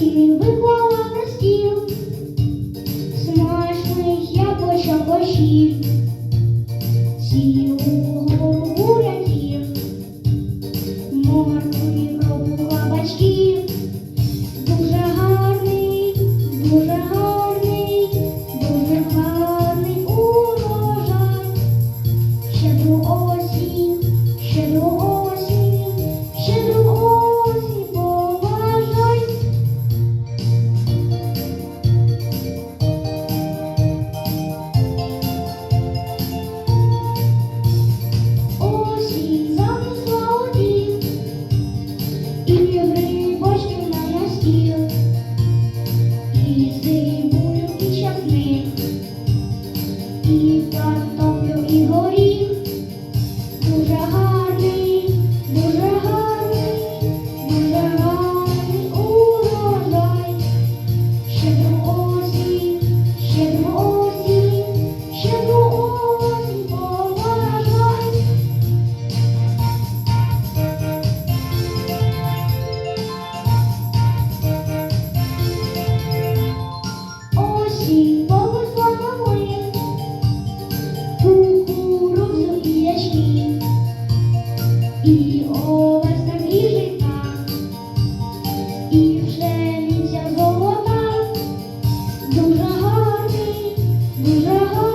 Горіхи він виклав на стіл, смачних яблучок очів. Сіло. І картоплю, і горі. і овець на жита, і пшениця золота, дуже гарний, дуже гарний.